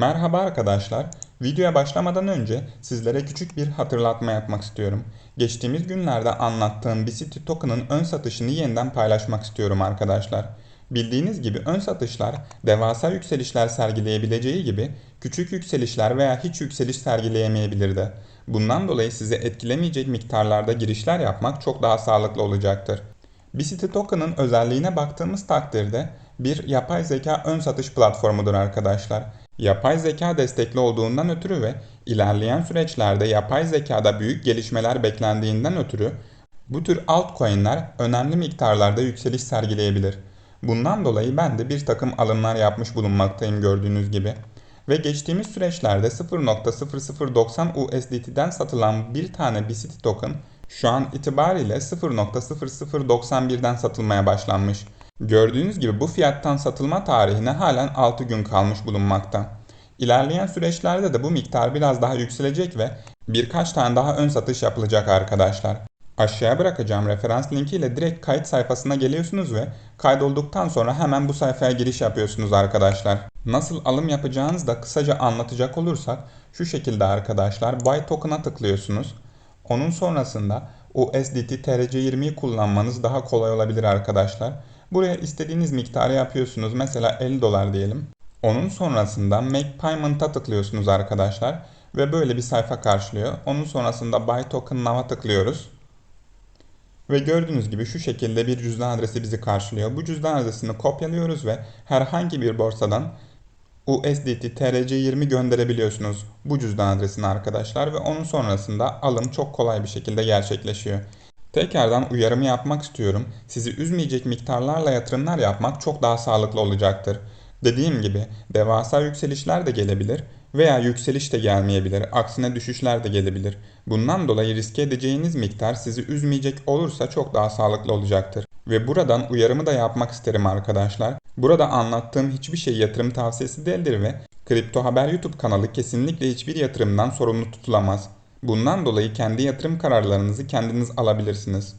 Merhaba arkadaşlar. Videoya başlamadan önce sizlere küçük bir hatırlatma yapmak istiyorum. Geçtiğimiz günlerde anlattığım BCT token'ın ön satışını yeniden paylaşmak istiyorum arkadaşlar. Bildiğiniz gibi ön satışlar devasa yükselişler sergileyebileceği gibi küçük yükselişler veya hiç yükseliş sergileyemeyebilir de. Bundan dolayı sizi etkilemeyecek miktarlarda girişler yapmak çok daha sağlıklı olacaktır. BCT Token'ın özelliğine baktığımız takdirde bir yapay zeka ön satış platformudur arkadaşlar. Yapay zeka destekli olduğundan ötürü ve ilerleyen süreçlerde yapay zekada büyük gelişmeler beklendiğinden ötürü bu tür altcoin'ler önemli miktarlarda yükseliş sergileyebilir. Bundan dolayı ben de bir takım alımlar yapmış bulunmaktayım gördüğünüz gibi. Ve geçtiğimiz süreçlerde 0.0090 USDT'den satılan bir tane BCT token şu an itibariyle 0.0091'den satılmaya başlanmış. Gördüğünüz gibi bu fiyattan satılma tarihine halen 6 gün kalmış bulunmakta. İlerleyen süreçlerde de bu miktar biraz daha yükselecek ve birkaç tane daha ön satış yapılacak arkadaşlar. Aşağıya bırakacağım referans linki ile direkt kayıt sayfasına geliyorsunuz ve kaydolduktan sonra hemen bu sayfaya giriş yapıyorsunuz arkadaşlar. Nasıl alım yapacağınızı da kısaca anlatacak olursak şu şekilde arkadaşlar Buy Token'a tıklıyorsunuz. Onun sonrasında USDT TRC20'yi kullanmanız daha kolay olabilir arkadaşlar. Buraya istediğiniz miktarı yapıyorsunuz. Mesela 50 dolar diyelim. Onun sonrasında Make Payment'a tıklıyorsunuz arkadaşlar. Ve böyle bir sayfa karşılıyor. Onun sonrasında Buy Token Now'a tıklıyoruz. Ve gördüğünüz gibi şu şekilde bir cüzdan adresi bizi karşılıyor. Bu cüzdan adresini kopyalıyoruz ve herhangi bir borsadan USDT TRC20 gönderebiliyorsunuz bu cüzdan adresine arkadaşlar ve onun sonrasında alım çok kolay bir şekilde gerçekleşiyor. Tekrardan uyarımı yapmak istiyorum. Sizi üzmeyecek miktarlarla yatırımlar yapmak çok daha sağlıklı olacaktır. Dediğim gibi devasa yükselişler de gelebilir veya yükseliş de gelmeyebilir. Aksine düşüşler de gelebilir. Bundan dolayı riske edeceğiniz miktar sizi üzmeyecek olursa çok daha sağlıklı olacaktır. Ve buradan uyarımı da yapmak isterim arkadaşlar. Burada anlattığım hiçbir şey yatırım tavsiyesi değildir ve Kripto Haber YouTube kanalı kesinlikle hiçbir yatırımdan sorumlu tutulamaz. Bundan dolayı kendi yatırım kararlarınızı kendiniz alabilirsiniz.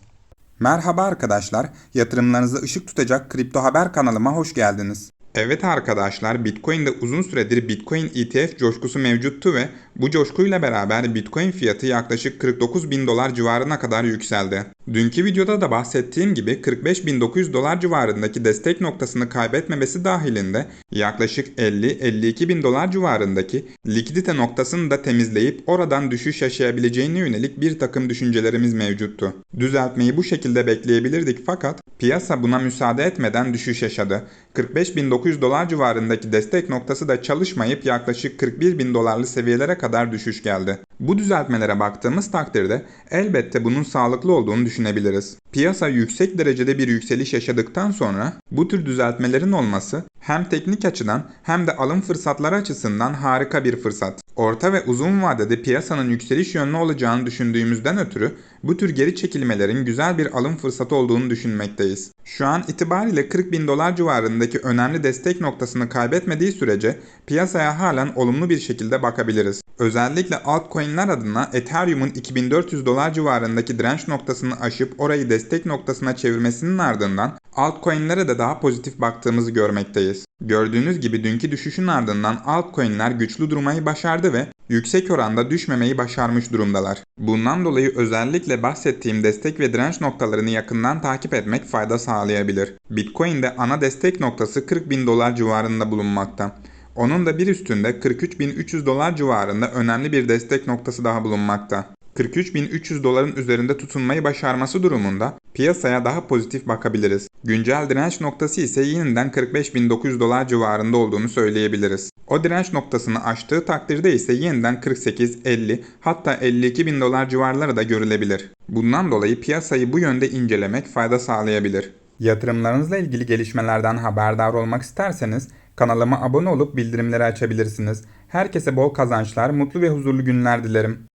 Merhaba arkadaşlar, yatırımlarınızı ışık tutacak Kripto Haber kanalıma hoş geldiniz. Evet arkadaşlar, Bitcoin'de uzun süredir Bitcoin ETF coşkusu mevcuttu ve bu coşkuyla beraber Bitcoin fiyatı yaklaşık 49 bin dolar civarına kadar yükseldi. Dünkü videoda da bahsettiğim gibi 45.900 dolar civarındaki destek noktasını kaybetmemesi dahilinde yaklaşık 50-52 bin dolar civarındaki likidite noktasını da temizleyip oradan düşüş yaşayabileceğine yönelik bir takım düşüncelerimiz mevcuttu. Düzeltmeyi bu şekilde bekleyebilirdik fakat piyasa buna müsaade etmeden düşüş yaşadı. 45.900 dolar civarındaki destek noktası da çalışmayıp yaklaşık 41 bin dolarlı seviyelere kadar düşüş geldi. Bu düzeltmelere baktığımız takdirde elbette bunun sağlıklı olduğunu düşünebiliriz. Piyasa yüksek derecede bir yükseliş yaşadıktan sonra bu tür düzeltmelerin olması hem teknik açıdan hem de alım fırsatları açısından harika bir fırsat. Orta ve uzun vadede piyasanın yükseliş yönlü olacağını düşündüğümüzden ötürü bu tür geri çekilmelerin güzel bir alım fırsatı olduğunu düşünmekteyiz. Şu an itibariyle 40 bin dolar civarındaki önemli destek noktasını kaybetmediği sürece piyasaya halen olumlu bir şekilde bakabiliriz. Özellikle altcoin'ler adına Ethereum'un 2400 dolar civarındaki direnç noktasını aşıp orayı destek noktasına çevirmesinin ardından altcoin'lere de daha pozitif baktığımızı görmekteyiz. Gördüğünüz gibi dünkü düşüşün ardından altcoin'ler güçlü durmayı başardı ve yüksek oranda düşmemeyi başarmış durumdalar. Bundan dolayı özellikle bahsettiğim destek ve direnç noktalarını yakından takip etmek fayda sağlayabilir. Bitcoin'de ana destek noktası 40 bin dolar civarında bulunmakta. Onun da bir üstünde 43.300 dolar civarında önemli bir destek noktası daha bulunmakta. 43.300 doların üzerinde tutunmayı başarması durumunda piyasaya daha pozitif bakabiliriz. Güncel direnç noktası ise yeniden 45.900 dolar civarında olduğunu söyleyebiliriz. O direnç noktasını aştığı takdirde ise yeniden 48, 50 hatta 52 bin dolar civarları da görülebilir. Bundan dolayı piyasayı bu yönde incelemek fayda sağlayabilir. Yatırımlarınızla ilgili gelişmelerden haberdar olmak isterseniz kanalıma abone olup bildirimleri açabilirsiniz. Herkese bol kazançlar, mutlu ve huzurlu günler dilerim.